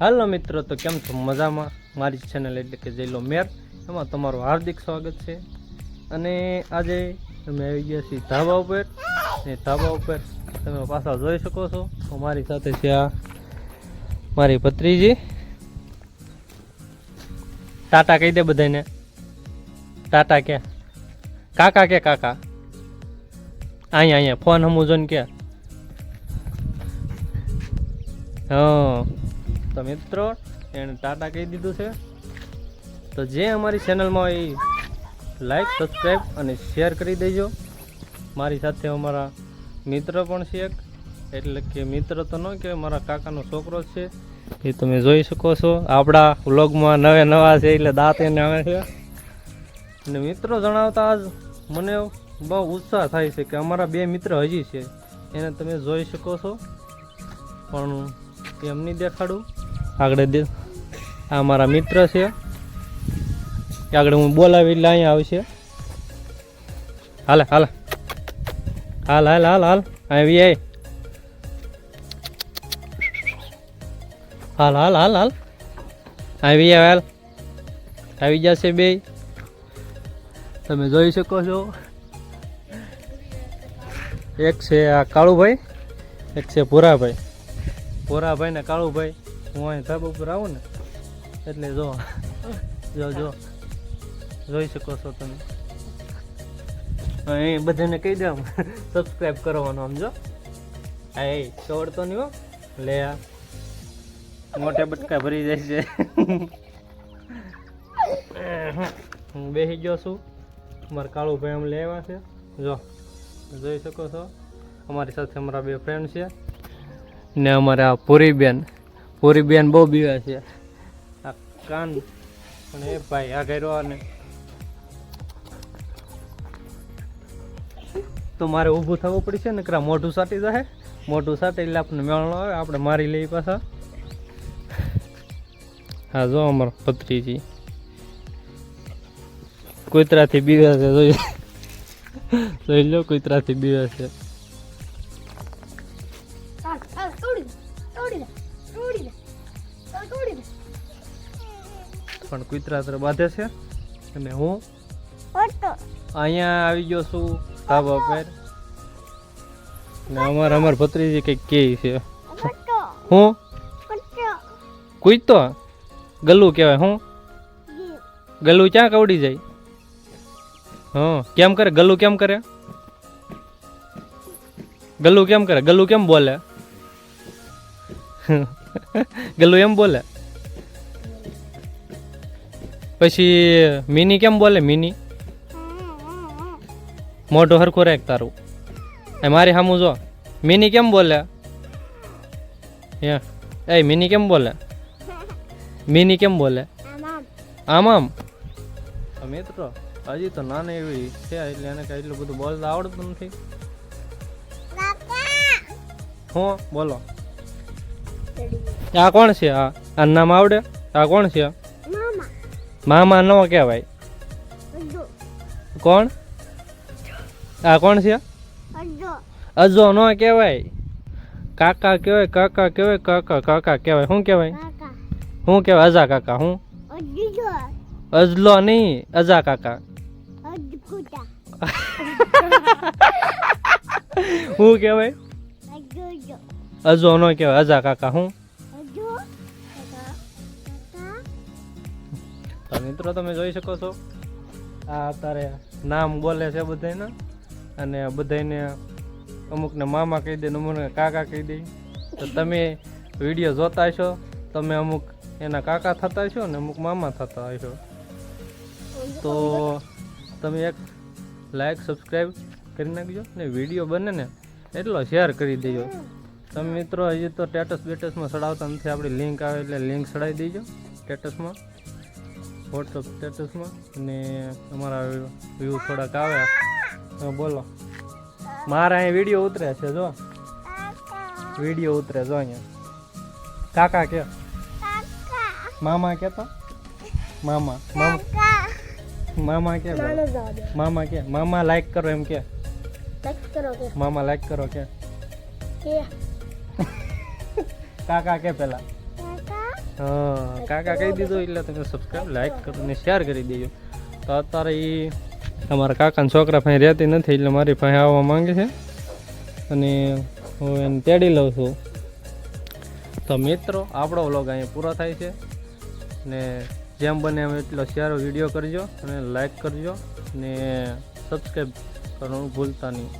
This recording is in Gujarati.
હાલો મિત્રો, તો કેમ છો? મજામાં? મારી ચેનલ એટલે કે જઈલો મેર. એમાં તમારું હાર્દિક સ્વાગત છે. અને આજે અમે આવી ગયા છીએ ધાબા ઉપર. ને ધાબા ઉપર તમે પાછા જોઈ શકો છો. મારી સાથે છે આ મારી ભત્રીજી. ટાટા કહી દે બધાને ટાટા કે. કાકા કે કાકા? અહીંયા અહીંયા, ફોન હમું જોઈને કે. હા. તો મિત્રો. એણે ટાટા કહી દીધું છે. તો જે અમારી ચેનલમાં એ લાઈક સબસ્ક્રાઈબ અને શેર કરી દેજો. મારી સાથે અમારા મિત્ર પણ છે એક. એટલે કે મિત્ર તો ન કે મારા કાકાનો છોકરો છે. એ તમે જોઈ શકો છો. આપણા વ્લોગમાં નવે નવા છે, એટલે દાંત એને આવે છે. અને મિત્રો જણાવતા આજ મને બહુ ઉત્સાહ થાય છે કે અમારા બે મિત્ર હજી છે. એને તમે જોઈ શકો છો. પણ એમ નહીં દેખાડું. આગળ આ મારા મિત્ર છે. આગળ હું બોલાવી એટલે અહીંયા આવશે. હાલે હાલે. હાલ હાલ હાલ હાલ. આવી આય હાલ હાલ હાલ હાલ. આવે હાલ. આવી જશે બે. તમે જોઈ શકો છો. એક છે આ કાળુભાઈ, એક છે ભોરાભાઈ. ભોરાભાઈ ને કાળુભાઈ. હું અહીં ધાબા ઉપર આવું ને એટલે જો જો જો જોઈ શકો છો તમે. અહીં બધાને કહી દઉં સબસ્ક્રાઈબ કરવાનો આમ જો. હા એ ચોડતો નહીં હો લે આ. મોટે બટકા ભરી જાય છે. હું બેસી ગયો છું. કાળું ફ્રેન્ડ આમ લેવા છે. જો જોઈ શકો છો. અમારી સાથે અમારા બે ફ્રેન્ડ છે. ને અમારે આ પૂરીબેન પૂરીબેન બહુ બીવા છે. આ કાન પણ એ ભાઈ આ કર્યો ને તો મારે ઊભું થવું પડશે ને કરા મોઢું સાટી જાય મોઢું સાટે એટલે આપણને મેળનો આવે, આપણે મારી લઈએ પાછા. હા, જો અમાર પત્રીજી કૂતરાથી બીવા છે, જોઈ જોઈ લો કૂતરાથી બીવા છે. પણ કુતરાત્ર બાંધે છે અને હું અહીંયા આવી ગયો છું ધાબા પર. ને અમારે અમાર ભત્રીજી કંઈક કે છે. હું? કૂતતો? ગલ્લું કહેવાય હું? ગલ્લું ક્યાં કવડી જાય? હા કેમ કરે? ગલ્લું કેમ કરે? ગલ્લું કેમ કરે? ગલ્લું કેમ બોલે? ગલ્લું એમ બોલે. પછી મિની કેમ બોલે મિની? મોઢો હરખું રાખ તારું. એ મારી સામું જો. મિની કેમ બોલે? એ મિની કેમ બોલે? મિની કેમ બોલે? આમ આમ. મિત્રો હજી તો નાની એવી છે એટલે એને કઈ એટલું બધું બોલતા આવડતું નથી. હું? બોલો. આ કોણ છે? આ આ નામ આવડે? આ કોણ છે? મામા ન કહેવાય. કોણ? આ કોણ છે? અજો ન કહેવાય. કાકા કહેવાય કાકા કહેવાય કાકા કાકા કહેવાય. શું કહેવાય? શું કહેવાય? અજા કાકા હું? અડીજો અજલો નહીં અજા કાકા. શું કહેવાય? અજો ન કહેવાય અજા કાકા હું? તો મિત્રો, તમે જોઈ શકો છો. આ અત્યારે નામ બોલે છે બધાને અને બધાને અમુકને મામા કહી દે અમુકને કાકા કહી દે. તો તમે વીડિયો જોતા છો તમે અમુક એના કાકા થતા છો ને અમુક મામા થતા હશો. તો તમે એક લાઈક સબસ્ક્રાઈબ કરી નાખજો ને વીડિયો બને ને એટલો શેર કરી દેજો. તમે મિત્રો, હજી તો સ્ટેટસ બેટસમાં ચડાવતા નથી. આપણી લિંક આવે એટલે લિંક ચડાવી દેજો સ્ટેટસમાં વોટ્સઅપ સ્ટેટસમાં અને અમારા વ્યૂ થોડાક આવ્યા બોલો. મારા અહીં વીડિયો ઉતરે છે જો. વીડિયો ઉતરે જો અહીંયા. કાકા કે? મામા કે મામા. મામા. મામા કે મામા કે? મામા લાઈક કરો એમ કે. મામા લાઈક કરો કે? કાકા કે પેલા? હા, કાકા કહી દીધું એટલે તમે સબસ્ક્રાઈબ લાઈક કરો શેર કરી દેજો. તો અત્યારે એ અમારા કાકાના છોકરા પાસે રહેતી નથી એટલે મારી પાસે આવવા માંગે છે. અને હું એને તેડી લઉં છું. તો મિત્રો, આપણો વ્લોગ અહીંયા પૂરો થાય છે. ને જેમ બને એમ એટલો શેર વીડિયો કરજો અને લાઈક કરજો. અને સબસ્ક્રાઈબ કરવાનું ભૂલતા નહીં.